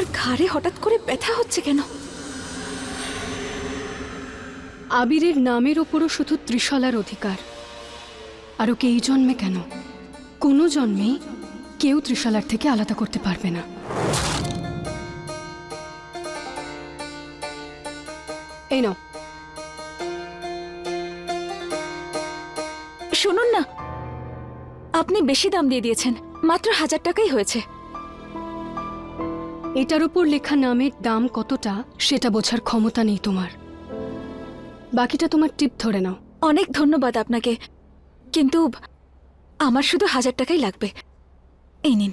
আমার ঘাড়ে হঠাৎ করে ব্যথা হচ্ছে কেন? আবিরের নামের ওপরও শুধু ত্রিশলার অধিকার। আর ওকে এই জন্মে কেন? কোনো জন্মেই কেউ ত্রিশলার থেকে আলাদা করতে পারবে না। এই নাও। শুনুন না। আপনি বেশি দাম দিয়ে দিয়েছেন। মাত্র হাজার টাকাই হয়েছে। এটার উপর লেখা নামের দাম কতটা, সেটা বোঝার ক্ষমতা নেই তোমার। বাকিটা তোমার টিপ ধরে নাও। অনেক ধন্যবাদ আপনাকে। কিন্তু আমার শুধু হাজার টাকাই লাগবে। এই নিন।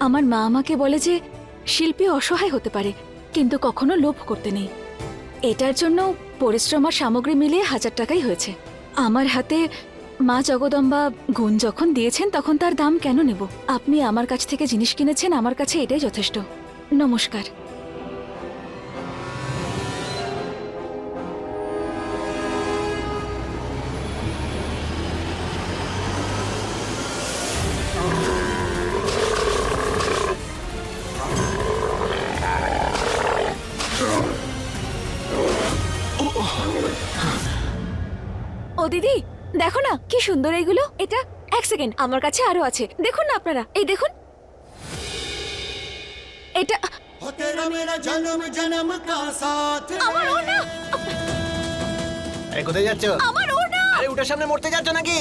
আমার মা আমাকে বলে যে, শিল্পী অসহায় হতে পারে, কিন্তু কখনো লোভ করতে নেই। এটার জন্য পরিশ্রম আর সামগ্রী মিলিয়ে হাজার টাকাই হয়েছে। আমার হাতে মা জগদম্বা, গুণ যখন দিয়েছেন তখন তার দাম কেন নেব? আপনি আমার কাছ থেকে জিনিস কিনেছেন, আমার কাছে এটাই যথেষ্ট। নমস্কার। সুন্দর এইগুলো এটা এক সেকেন্ড আমার কাছে আরও আছে। দেখুন না আপনারা এই দেখুন। এটা আমার কোথায় যাচ্ছ? আমার ওনা আরে উঠার সামনে মরতে যাচ্ছ নাকি?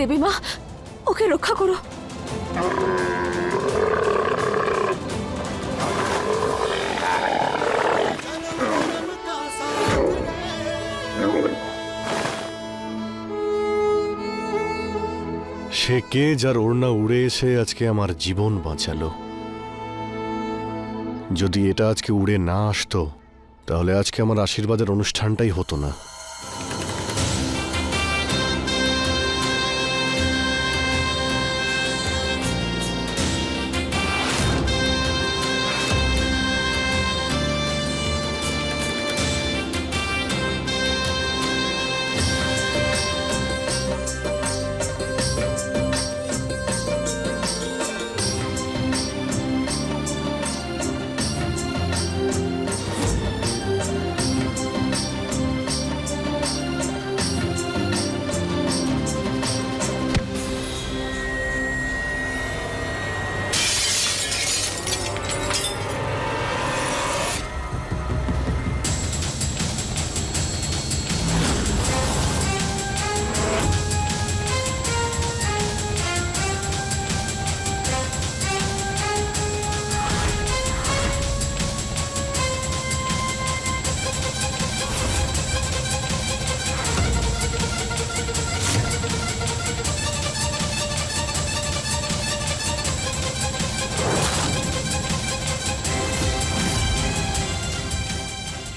দেবী মা, ওকে রক্ষা করো। সে কে যার ওড়না উড়ে এসে আজকে আমার জীবন বাঁচালো? যদি এটা আজকে উড়ে না আসতো, তাহলে আজকে আমার আশীর্বাদের অনুষ্ঠানটাই হতো না।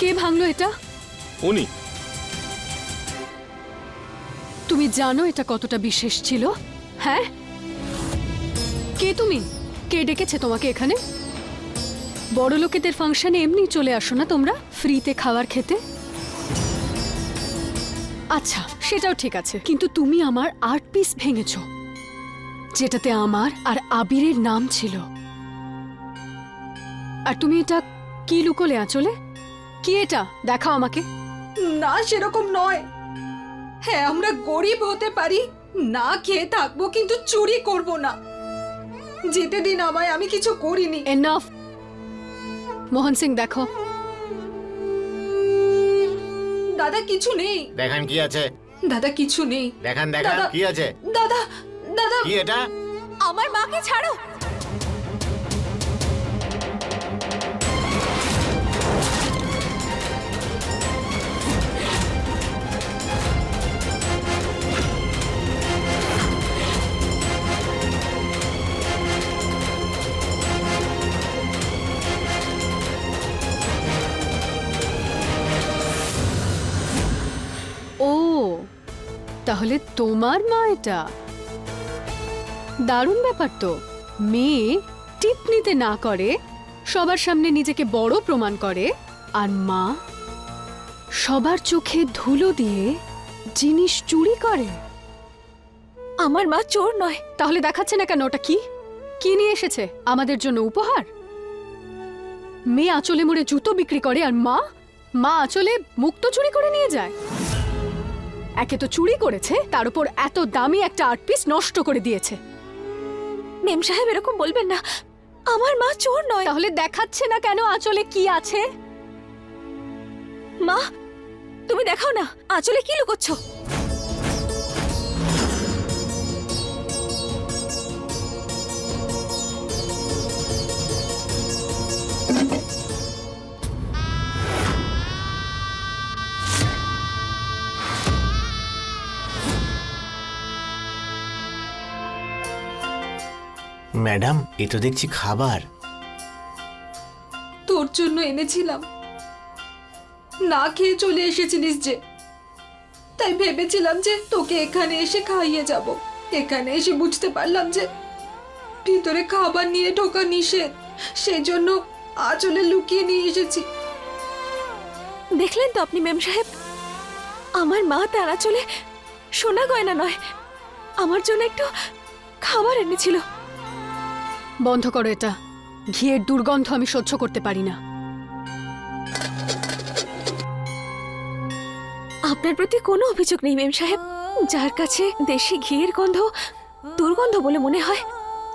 কে ভাঙলো এটা? উনি। তুমি জানো এটা কতটা বিশেষ ছিল? হ্যাঁ? কে তুমি? কে ডেকেছে তোমাকে এখানে? বড় লোকেদের ফাংশনে এমনি চলে আসো না তোমরা? ফ্রিতে খাবার খেতে? আচ্ছা সেটাও ঠিক আছে। কিন্তু তুমি আমার আর্ট পিস ভেঙেছ যেটাতে আমার আর আবিরের নাম ছিল। আর তুমি এটা কি লুকোলে আঁচলে? কি এটা? দেখাও আমাকে। না সেরকম নয়। হ্যাঁ আমরা গরিব হতে পারি না খেয়ে থাকব কিন্তু চুরি করব না। যেতে দিন আমায় আমি কিছু করিনি। এনাফ মোহন সিং দেখো। দাদা কিছু নেই। দেখান কি আছে। দাদা কিছু নেই। দেখান দেখান দাদা। কি আছে। দাদা দাদা। কি এটা? আমার মাকে ছাড়ো। তাহলে তোমার মা এটা। দারুণ ব্যাপার তো। মেয়ে টিপ নিতে না করে সবার সামনে নিজেকে বড় প্রমাণ করে আর মা সবার চোখে ধুলো দিয়ে জিনিস চুরি করে। আমার মা চোর নয়। তাহলে দেখাচ্ছে না কেন ওটা কি? কি নিয়ে এসেছে? আমাদের জন্য উপহার? মেয়ে আঁচলে মুড়ে জুতো বিক্রি করে আর মা? মা আঁচলে মুক্ত চুরি করে নিয়ে যায়? একে তো চুরি করেছে তার উপর এত দামি একটা আর্ট পিস নষ্ট করে দিয়েছে। মেম সাহেব এরকম বলবেন না। আমার মা চোর নয়। তাহলে দেখাচ্ছে না কেন আঁচলে কি আছে? মা তুমি দেখাও না। আঁচলে কি লুকোচ্ছ? ম্যাডাম এ তো দেখছি খাবার। তোর জন্য এনেছিলাম। না খেয়ে চলে এসেছিলিস যে। তাই ভেবেছিলাম যে তোকে এখানে এসে খাইয়ে যাব। এখানে এসে বুঝতে পারলাম যে ভিতরে খাবার নিয়ে ঢোকা নিষেধ। সেই জন্য আঁচলে লুকিয়ে নিয়ে এসেছি। দেখলেন তো আপনি ম্যাম সাহেব? আমার মা তারা চলে সোনা গয়না নয় আমার জন্য একটু খাবার এনেছিল। বন্ধ করো এটা। ঘিয়ের দুর্গন্ধ আমি সহ্য করতে পারি না। আপনার প্রতি কোনো অভিযোগ নেই, মেম সাহেব। যার কাছে দেশি ঘিয়ের গন্ধ দুর্গন্ধ বলে মনে হয়,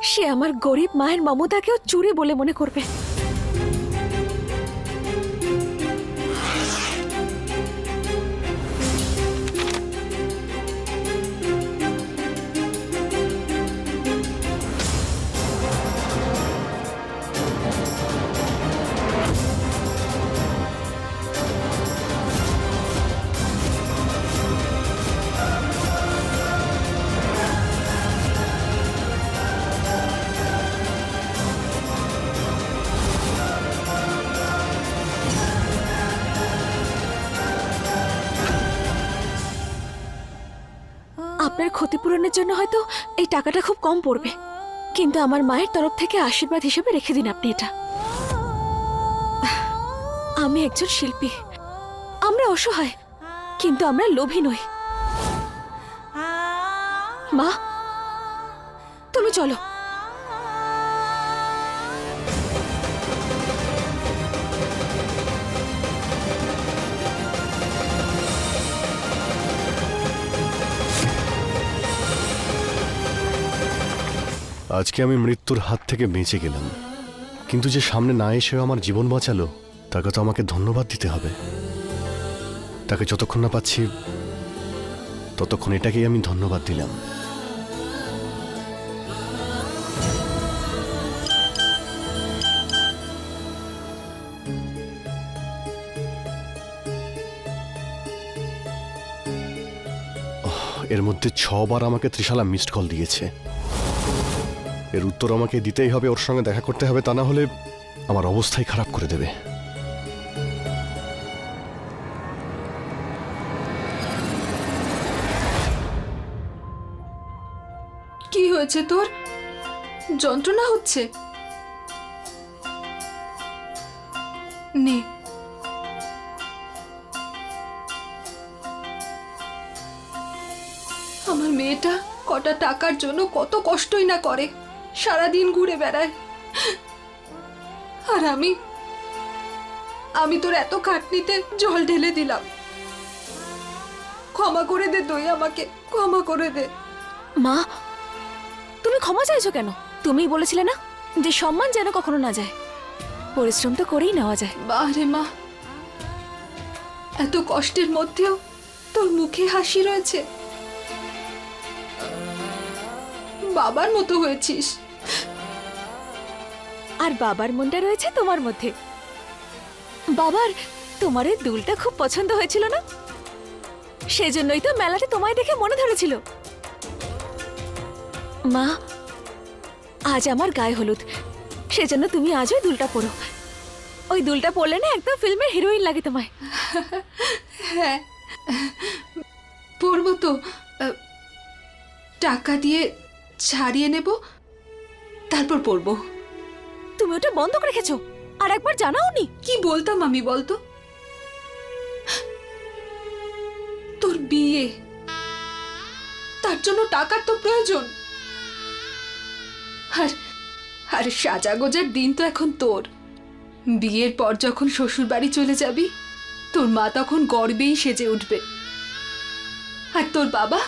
সে আমার গরিব মায়ের মমতাকেও চুরি বলে মনে করবে। আপনার ক্ষতিপূরণের জন্য হয়তো এই টাকাটা খুব কম পড়বে। কিন্তু আমার মায়ের তরফ থেকে আশীর্বাদ হিসেবে রেখে দিন আপনি এটা। আমি একজন শিল্পী। আমরা অসহায়, কিন্তু আমরা লোভী নই। মা, তুমি চলো। আজকে আমি মৃত্যুর হাত থেকে বেঁচে গেলাম। কিন্তু যে সামনে না এসেও আমার জীবন বাঁচালো, তাকে তো আমাকে ধন্যবাদ দিতে হবে। তাকে যতক্ষণ না পাচ্ছি, ততক্ষণ এটাকেই আমি ধন্যবাদ দিলাম। এর মধ্যে ছবার আমাকে ত্রিশালা মিসড কল দিয়েছে। এর উত্তর আমাকে দিতেই হবে, ওর সঙ্গে দেখা করতে হবে, তা না হলে আমার অবস্থাই খারাপ করে দেবে। কি হয়েছে তোর? যন্ত্রণা হচ্ছে? নে। আমার মেয়েটা কটা টাকার জন্য কত কষ্টই না করে। সারাদিন ঘুরে বেড়ায়। আর আমি আমি তোর এত খাটনিতে জল ঢেলে দিলাম। ক্ষমা করে দে তুই আমাকে ক্ষমা করে দে। মা তুমি ক্ষমা চাইছো কেন? তুমিই বলেছিলে না যে সম্মান যেন কখনো না যায়। পরিশ্রম তো করেই নেওয়া যায়। বারে মা এত কষ্টের মধ্যেও তোর মুখে হাসি রয়েছে। বাবার মতো হয়েছিস। আর বাবার মনটা রয়েছে তোমার মধ্যে। বাবার, তোমার এই দুলটা খুব পছন্দ হয়েছিল না? সেজন্যই তো মেলাতে তোমায় দেখে মনে ধরেছিল। মা, আজ আমার গায়ে হলুদ। সেজন্য তুমি আজও ওই দুলটা পরো। ওই দুলটা পরলে না একদম ফিল্মের হিরোইন লাগে তোমায়। হ্যাঁ তো। টাকা দিয়ে ছাড়িয়ে নেব, তারপর পড়ব তুমি ওটা বন্ধ করে রেখেছো? আর একবার জানাওনি? কি বলতাম আমি বলতো? তোর বিয়ে। তার জন্য টাকার তো প্রয়োজন। আর আর সাজা গোজার দিন তো এখন তোর। বিয়ের পর যখন শ্বশুর বাড়ি চলে যাবি, তোর মা তখন গর্বেই সেজে উঠবে। আর তোর বাবা?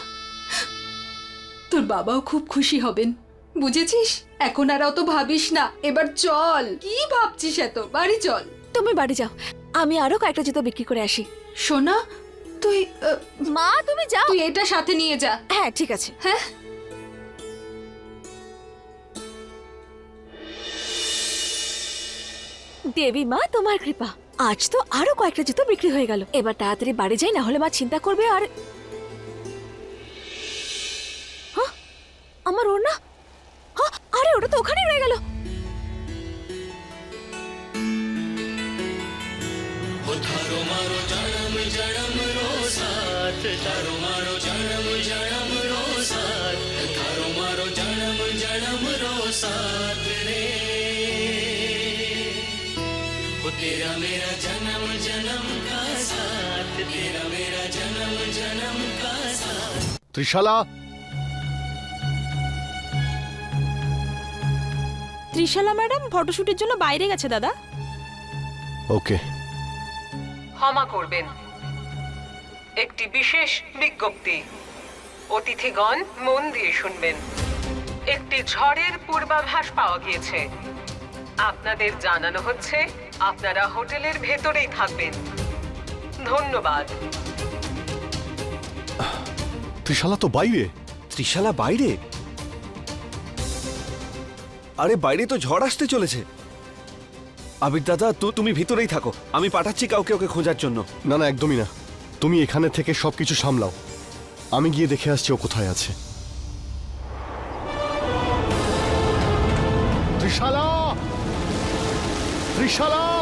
তোর বাবাও খুব খুশি হবেন। বুঝেছিস? এখন আর অত ভাবিস না। এবার চল। কি ভাবছিস এত? বাড়ি চল। তুমি বাড়ি যাও। আমি আরও কয়েকটা জুতো বিক্রি করে আসি। সোনা তুই আহ, মা তুমি যাও। তুই এটা সাথে নিয়ে যা। হ্যাঁ ঠিক আছে। হ্যাঁ? দেবী মা তোমার কৃপা। আজ তো আরও কয়েকটা জুতো বিক্রি হয়ে গেল। এবার তাড়াতাড়ি বাড়ি যাই না হলে মা চিন্তা করবে আর হ্যাঁ? আমার ওর না আরে ওটা তো ওখানেই রয়ে গেল। ত্রিশালা ত্রিশালা ম্যাডাম ফটোশুটের জন্য বাইরে গেছে দাদা। ওকে। ক্ষমা করবেন। একটি বিশেষ বিজ্ঞপ্তি। অতিথিগণ মন দিয়ে শুনবেন। একটি ঝড়ের পূর্বাভাস পাওয়া গিয়েছে। আপনাদের জানানো হচ্ছে আপনারা হোটেলের ভেতরেই থাকবেন। ধন্যবাদ। ত্রিশালা তো বাইরে। ত্রিশালা বাইরে? আরে, বাইরে তো ঝড় আসতে চলেছে। আবির দাদা, তো, তুমি ভিতরেই থাকো। আমি পাঠাচ্ছি কাউকে ওকে খোঁজার জন্য। না না, একদমই না। তুমি এখানে থেকে সবকিছু সামলাও। আমি গিয়ে দেখে আসছি ও কোথায় আছে। ত্রিশালা! ত্রিশালা!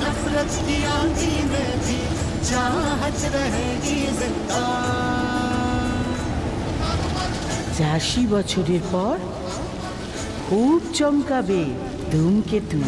नफरत की आंधी में भी चाहत रहेगी जिंदा চাষি বছরের পর খুব চমকাবে ধূমকেতু